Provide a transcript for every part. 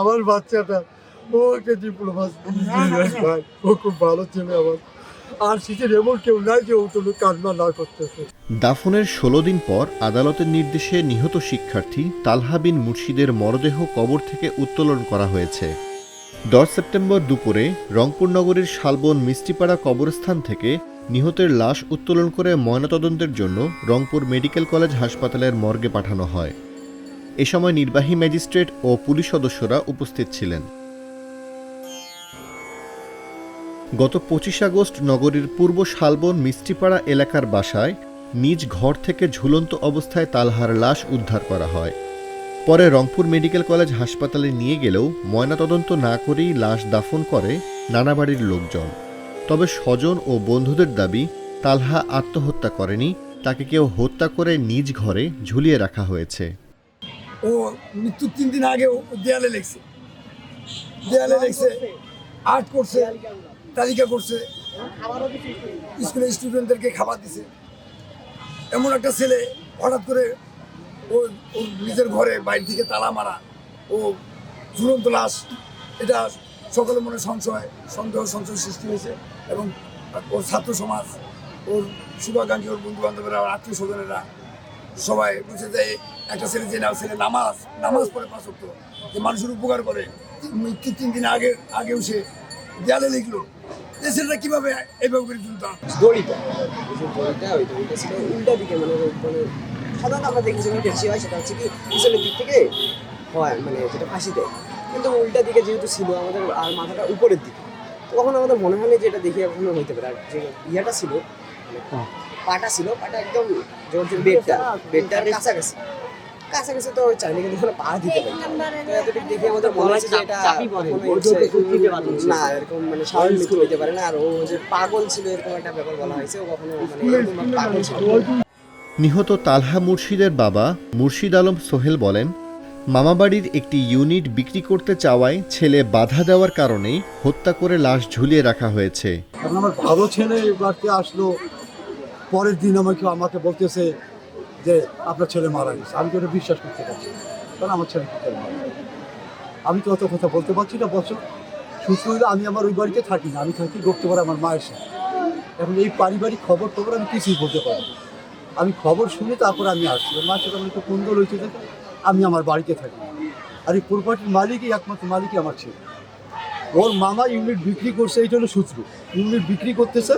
আমার বাচ্চাটা, ও একটা ডিপ্লোমা ও খুব ভালো ছেলে আমার। আর শীতের এমন কেউ নাই যে ও তো কান্না না করতেছে। দাফনের ষোলো দিন পর আদালতের নির্দেশে নিহত শিক্ষার্থী তালহা বিন মুর্শিদের মরদেহ কবর থেকে উত্তোলন করা হয়েছে। দশ সেপ্টেম্বর দুপুরে রংপুর নগরীর শালবন মিষ্টিপাড়া কবরস্থান থেকে নিহতের লাশ উত্তোলন করে ময়নাতদন্তের জন্য রংপুর মেডিকেল কলেজ হাসপাতালের মর্গে পাঠানো হয়। এ সময় নির্বাহী ম্যাজিস্ট্রেট ও পুলিশ সদস্যরা উপস্থিত ছিলেন। গত পঁচিশ আগস্ট নগরীর পূর্ব শালবন মিষ্টিপাড়া এলাকার বাসায় নিজ ঘর থেকে ঝুলন্ত অবস্থায় তালহার লাশ উদ্ধার করা হয়। পরে রংপুর মেডিকেল কলেজ হাসপাতালে নিয়ে গেলেও ময়নাতদন্ত না করেই লাশ দাফন করে নানাবাড়ির লোকজন। তবে স্বজন ও বন্ধুদের দাবি, তালহা আত্মহত্যা করেনি, তাকে কেউ হত্যা করে নিজ ঘরে ঝুলিয়ে রাখা হয়েছে। ও মৃত্যুর তিন দিন আগে ও দেয়ালে লেখছে। দেয়ালে লেখছে আর্ট করছে তালিকা করছে। স্কুলের স্টুডেন্টদেরকে খাবার দিছে। এমন একটা ছেলে হঠাৎ করে ও ওর নিজের ঘরে বাইরে থেকে তালা মারা। ও ঝুলন্ত লাশ এটা সকলের মনে সংশয় সন্দেহ সংশয় সৃষ্টি হয়েছে এবং ওর ছাত্র সমাজ ওর শুভাকাঙ্ক্ষী ওর বন্ধু বান্ধবেরা ওর আত্মীয় স্বজনেরা সবাই বুঝে যে একটা ছেলে যে না ছেলে নামাজ নামাজ পড়ে পাঁচ ওয়াক্ত, যে মানুষের উপকার করে। তিন দিন আগে আগেও সে দেয়ালে লিখলো। যে ছেলেটা কীভাবে এইভাবে করে তুলতাম দড়িটা। দড়িটা ওই দড়িটা উল্টা দিকে মানে মানে সাধারণত আমরা দেখি যেখানে বেশি হয় সেটা হচ্ছে কি পিছনের দিক থেকে হয় মানে যেটা ফাঁসি দেয়। কিন্তু উল্টা দিকে যেহেতু ছিল আমাদের আর মাথাটা উপরের দিকে। তখন আমাদের মনে হয়নি যে এটা দেখে এখনও হইতে পারে। আর যে ইয়েটা ছিল মানে পাটা ছিল পাটা একদম যে বেডটা বেডটার কাছাকাছি। কাছাকাছি তো চাইলে কিন্তু পা দিতে পারি এতটুকু দেখে আমাদের মনে হচ্ছে যে এটা না। এরকম মানে মৃত্যু হইতে পারে না। আর ও যে পাগল ছিল এরকম একটা ব্যাপার বলা হয়েছে ও কখনো মানে পাগল ছিল নিহত তালহা মুর্শিদের বাবা মুর্শিদ আলম সোহেল বলেন মামাবাড়ির একটি ইউনিট বিক্রি করতে চাওয়ায় ছেলে বাধা দেওয়ার কারণেই হত্যা করে লাশ ঝুলিয়ে রাখা হয়েছে। আমার ভালো ছেলে বাড়িতে আসলো? পরের দিন আমাকে আমাকে বলতেছে যে আপনার ছেলে মারা গেছে। আমি এটা বিশ্বাস করতে পারছি। কারণ আমার ছেলে মারা আমি তো অত কথা বলতে পারছি না বছর সূত্র হলো আমি আমার ওই বাড়িতে থাকি না, আমি থাকি পারে আমার মায়ের সাথে। এখন এই পারিবারিক খবর টবর আমি কিছুই বলতে পারি। আমি খবর শুনে তারপর আমি আসছি। মায়ের সাথে আমার একটু কুন্দল হয়েছে দেখে আমি আমার বাড়িতে থাকি। আর এই প্রপার্টির মালিকই একমাত্র মালিকই আমার ছেলে। ওর মামা ইউনিট বিক্রি করছে, এইটা হলো সূত্র। ইউনিট বিক্রি করতেছে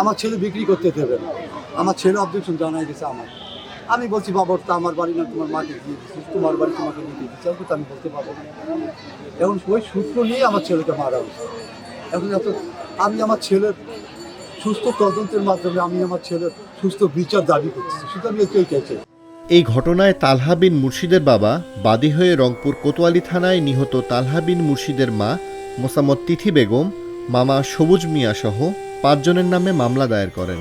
আমার ছেলে বিক্রি করতে দেবে না। আমার ছেলে অবজেকশন জানাই গেছে আমার আমি বলছি, বাবা ওটা আমার বাড়ি না, তোমার মাকে দিয়ে দিচ্ছি তোমার বাড়ি তোমাকে দিয়ে দিচ্ছি তো আমি বলতে পারব না। এখন ওই সূত্র নিয়ে আমার ছেলেকে মারা হয়েছে। এখন এত, আমি আমার ছেলের সুস্থ তদন্তের মাধ্যমে আমি আমার ছেলের সুস্থ বিচার দাবি করতেছি। শুধু আমি এটাই চাইছি এই ঘটনায় তালহা বিন মুর্শিদের বাবা বাদী হয়ে রংপুর কোতোয়ালি থানায় নিহত তালহা বিন মুর্শিদের মা মোসাম্মদ তিথি বেগম, মামা সবুজ মিয়া সহ পাঁচজনের নামে মামলা দায়ের করেন।